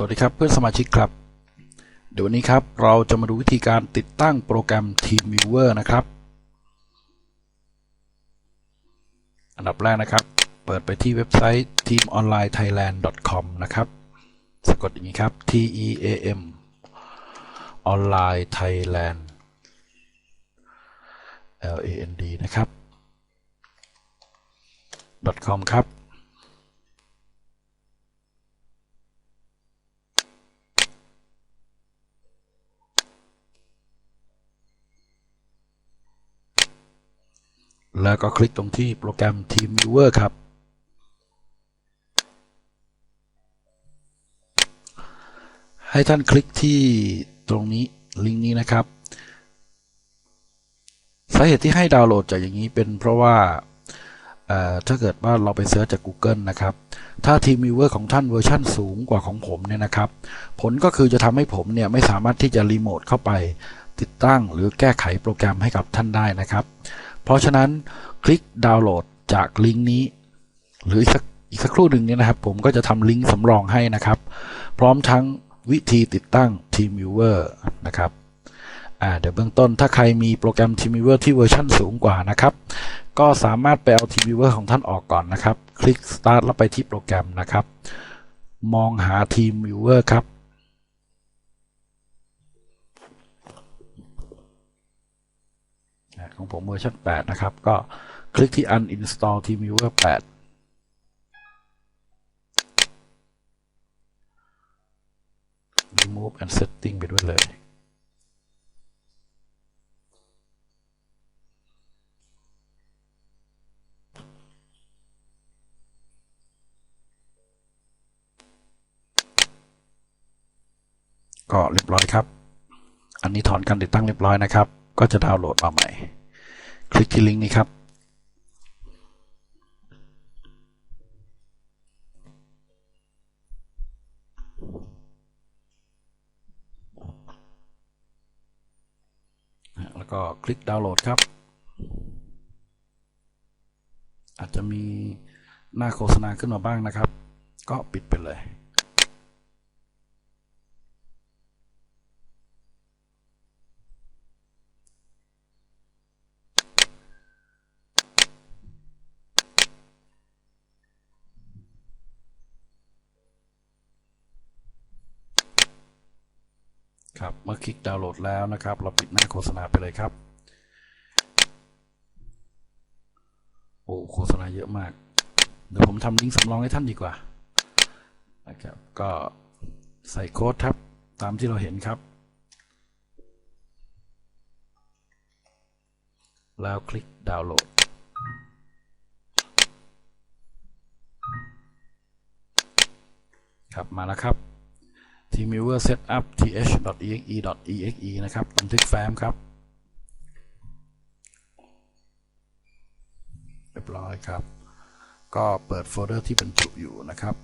สวัสดีครับเพื่อนสมาชิกครับ เดี๋ยววันนี้ครับเราจะมาดูวิธีการติดตั้งโปรแกรม TeamViewer นะครับ อันดับแรกนะครับ เปิดไปที่เว็บไซต์ teamonlinethailand.com นะครับสะกดอย่างนี้ครับ T E A M online thailand L A N D นะครับ .com ครับ แล้วก็คลิกตรงที่โปรแกรม TeamViewer ครับ ให้ท่านคลิกที่ตรงนี้ลิงก์นี้นะครับ สาเหตุที่ให้ดาวน์โหลดจากอย่างนี้เป็นเพราะว่าถ้าเกิดว่าเราไปเสิร์ชจาก Google นะครับ ถ้า TeamViewer ของท่านเวอร์ชั่นสูงกว่าของผมเนี่ยนะครับ ผลก็คือจะทำให้ผมเนี่ยไม่สามารถที่จะรีโมทเข้าไปติดตั้งหรือแก้ไขโปรแกรมให้กับท่านได้นะครับ เพราะฉะนั้นคลิกดาวน์โหลดจากลิงก์นี้ หรืออีกสักอีกสักครู่หนึ่งเนี่ยนะครับ ผมก็จะทำลิงก์สำรองให้นะครับ พร้อมทั้งวิธีติดตั้ง TeamViewer นะครับเดี๋ยวเบื้องต้นถ้าใครมีโปรแกรม TeamViewer ที่เวอร์ชันสูงกว่านะครับ ก็สามารถไปเอา TeamViewer ของท่านออกก่อนนะครับ คลิก Start แล้วไปที่โปรแกรมนะครับ มองหา TeamViewer ครับ ของผมเวอร์ชัน8 นะครับ ก็คลิกที่ uninstall TeamViewer 8 remove and setting ไปด้วยเลยก็เรียบร้อยครับ อันนี้ถอนการติดตั้งเรียบร้อยนะครับ ก็จะดาวน์โหลดมาใหม่ คลิกที่ลิงก์นี้ครับ แล้วก็คลิกดาวน์โหลดครับ อาจจะมีหน้าโฆษณาขึ้นมาบ้างนะครับ ก็ปิดไปเลย ครับเมื่อคลิกดาวน์โหลดแล้วนะครับ เราปิดหน้าโฆษณาไปเลยครับ โอ้โฆษณาเยอะมาก เดี๋ยวผมทำลิงก์สำรองให้ท่านดีกว่านะครับก็ใส่โค้ดครับ ตามที่เราเห็นครับ แล้วคลิกดาวน์โหลดครับมาแล้วครับ tmviewer setup th.exe.exe นะครับบันทึกแฟ้มครับเรียบร้อยครับ ก็เปิดโฟลเดอร์ที่บรรจุอยู่นะครับ